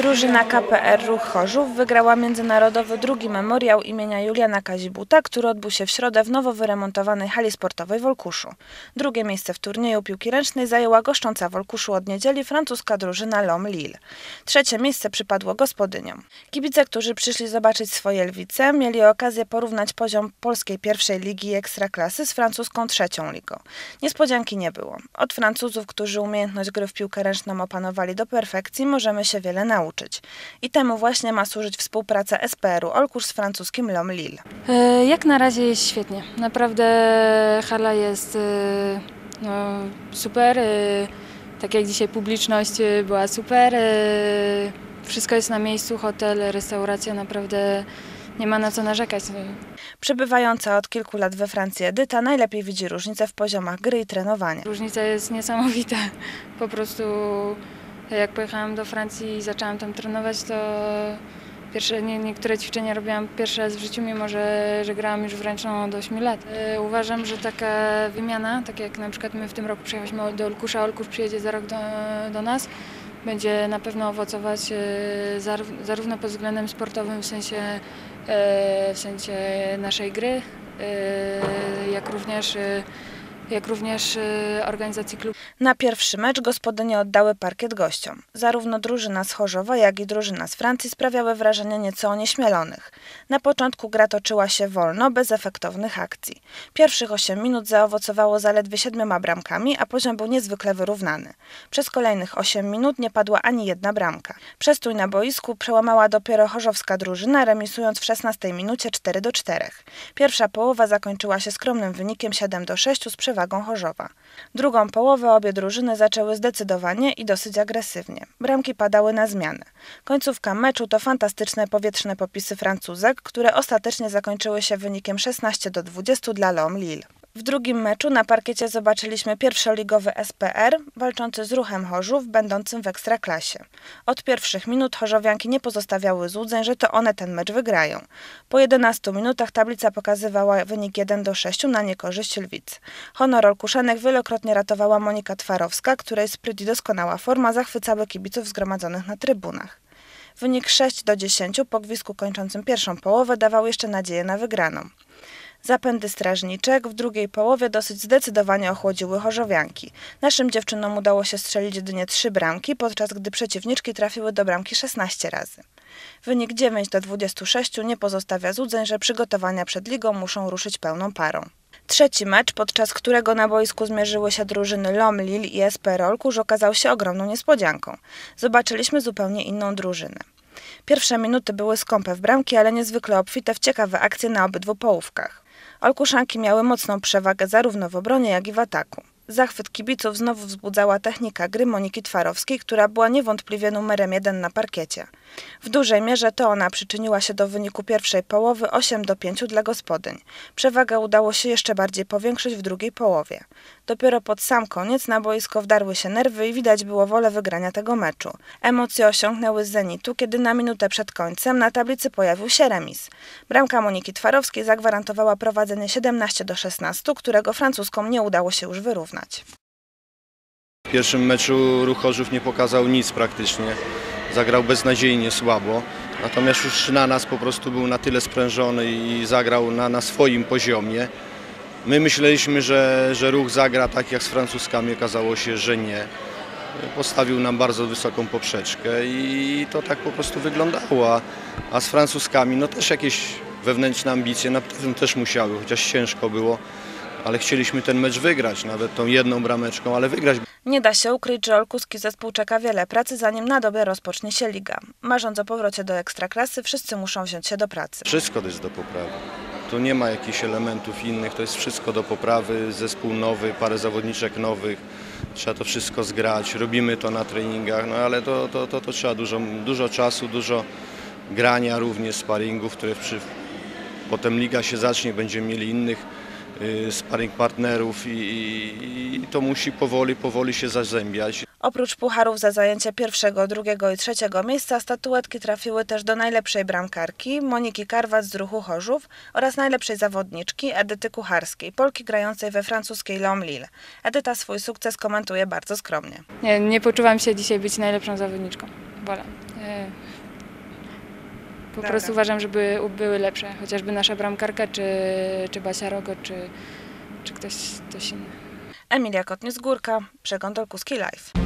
Drużyna KPR Ruch Chorzów wygrała międzynarodowy drugi memoriał imienia Juliana Kazibuta, który odbył się w środę w nowo wyremontowanej hali sportowej w Olkuszu. Drugie miejsce w turnieju piłki ręcznej zajęła goszcząca w Olkuszu od niedzieli francuska drużyna Lom Lille. Trzecie miejsce przypadło gospodyniom. Kibice, którzy przyszli zobaczyć swoje lwice, mieli okazję porównać poziom polskiej pierwszej ligi ekstraklasy z francuską trzecią ligą. Niespodzianki nie było. Od Francuzów, którzy umiejętność gry w piłkę ręczną opanowali do perfekcji, możemy się wiele nauczyć. I temu właśnie ma służyć współpraca SPR-u Olkusz z francuskim Lom Lille. E, Jak na razie jest świetnie. Naprawdę hala jest e, no, super. e, Tak jak dzisiaj publiczność była super. Wszystko jest na miejscu, hotel, restauracja, naprawdę nie ma na co narzekać. Przebywająca od kilku lat we Francji Edyta najlepiej widzi różnicę w poziomach gry i trenowania. Różnica jest niesamowita. Po prostu jak pojechałam do Francji i zaczęłam tam trenować, to pierwsze, nie, niektóre ćwiczenia robiłam pierwszy raz w życiu, mimo że, że grałam już w ręczną od 8 lat. E, Uważam, że taka wymiana, tak jak na przykład my w tym roku przyjechaliśmy do Olkusza, Olkusz przyjedzie za rok do, do nas, będzie na pewno owocować e, zaró- zarówno pod względem sportowym, w sensie, e, w sensie naszej gry, jak również, jak również e, organizacji klubu. Na pierwszy mecz gospodynie oddały parkiet gościom. Zarówno drużyna z Chorzowa, jak i drużyna z Francji sprawiały wrażenie nieco onieśmielonych. Na początku gra toczyła się wolno, bez efektownych akcji. Pierwszych 8 minut zaowocowało zaledwie siedmioma bramkami, a poziom był niezwykle wyrównany. Przez kolejnych 8 minut nie padła ani jedna bramka. Przestój na boisku przełamała dopiero chorzowska drużyna, remisując w 16 minucie 4 do 4. Pierwsza połowa zakończyła się skromnym wynikiem 7 do 6 z przewagą Chorzowa. Drugą połowę obie drużyny zaczęły zdecydowanie i dosyć agresywnie. Bramki padały na zmianę. Końcówka meczu to fantastyczne powietrzne popisy Francuzek, które ostatecznie zakończyły się wynikiem 16 do 20 dla Lom Lille. W drugim meczu na parkiecie zobaczyliśmy pierwszoligowy SPR walczący z ruchem Chorzów, będącym w ekstraklasie. Od pierwszych minut chorzowianki nie pozostawiały złudzeń, że to one ten mecz wygrają. Po 11 minutach tablica pokazywała wynik 1 do 6 na niekorzyść Lwic. Honor Olkuszanek wielokrotnie ratowała Monika Twarowska, której spryt i doskonała forma zachwycały kibiców zgromadzonych na trybunach. Wynik 6 do 10 po gwizdku kończącym pierwszą połowę dawał jeszcze nadzieję na wygraną. Zapędy strażniczek w drugiej połowie dosyć zdecydowanie ochłodziły chorzowianki. Naszym dziewczynom udało się strzelić jedynie trzy bramki, podczas gdy przeciwniczki trafiły do bramki 16 razy. Wynik 9 do 26 nie pozostawia złudzeń, że przygotowania przed ligą muszą ruszyć pełną parą. Trzeci mecz, podczas którego na boisku zmierzyły się drużyny Lom Lille i SP Rolkuż okazał się ogromną niespodzianką. Zobaczyliśmy zupełnie inną drużynę. Pierwsze minuty były skąpe w bramki, ale niezwykle obfite w ciekawe akcje na obydwu połówkach. Olkuszanki miały mocną przewagę zarówno w obronie, jak i w ataku. Zachwyt kibiców znowu wzbudzała technika gry Moniki Twarowskiej, która była niewątpliwie numerem jeden na parkiecie. W dużej mierze to ona przyczyniła się do wyniku pierwszej połowy 8 do 5 dla gospodyń. Przewagę udało się jeszcze bardziej powiększyć w drugiej połowie. Dopiero pod sam koniec na boisko wdarły się nerwy i widać było wolę wygrania tego meczu. Emocje osiągnęły zenitu, kiedy na minutę przed końcem na tablicy pojawił się remis. Bramka Moniki Twarowskiej zagwarantowała prowadzenie 17 do 16, którego francuskom nie udało się już wyrównać. W pierwszym meczu Ruch nie pokazał nic praktycznie. Zagrał beznadziejnie słabo. Natomiast już na nas po prostu był na tyle sprężony i zagrał na, na swoim poziomie. My myśleliśmy, że, że Ruch zagra tak jak z Francuskami. Okazało się, że nie. Postawił nam bardzo wysoką poprzeczkę i to tak po prostu wyglądało. A, z Francuskami no też jakieś wewnętrzne ambicje na pewno też musiały, chociaż ciężko było. Ale chcieliśmy ten mecz wygrać, nawet tą jedną brameczką, ale wygrać Nie da się ukryć, że olkuski zespół czeka wiele pracy, zanim na dobie rozpocznie się liga. Marząc o powrocie do ekstraklasy, wszyscy muszą wziąć się do pracy. Wszystko jest do poprawy. Tu nie ma jakichś elementów innych, to jest wszystko do poprawy, zespół nowy, parę zawodniczek nowych, trzeba to wszystko zgrać, robimy to na treningach, no ale to, to, to, to trzeba dużo, dużo czasu, dużo grania również, sparingów, które przy, potem liga się zacznie, będziemy mieli innych sparring partnerów i, i, i to musi powoli, powoli się zazębiać. Oprócz pucharów za zajęcie pierwszego, drugiego i trzeciego miejsca, statuetki trafiły też do najlepszej bramkarki Moniki Karwat z ruchu Chorzów oraz najlepszej zawodniczki Edyty Kucharskiej, Polki grającej we francuskiej Lom Lille. Edyta swój sukces komentuje bardzo skromnie. Nie, nie poczuwam się dzisiaj być najlepszą zawodniczką. Wolę. Po prostu uważam, żeby były lepsze, chociażby nasza bramkarka, czy, czy Basia Rogo, czy, czy ktoś, ktoś inny. Emilia Kotnie z Górka, Przegląd Olkuski Live.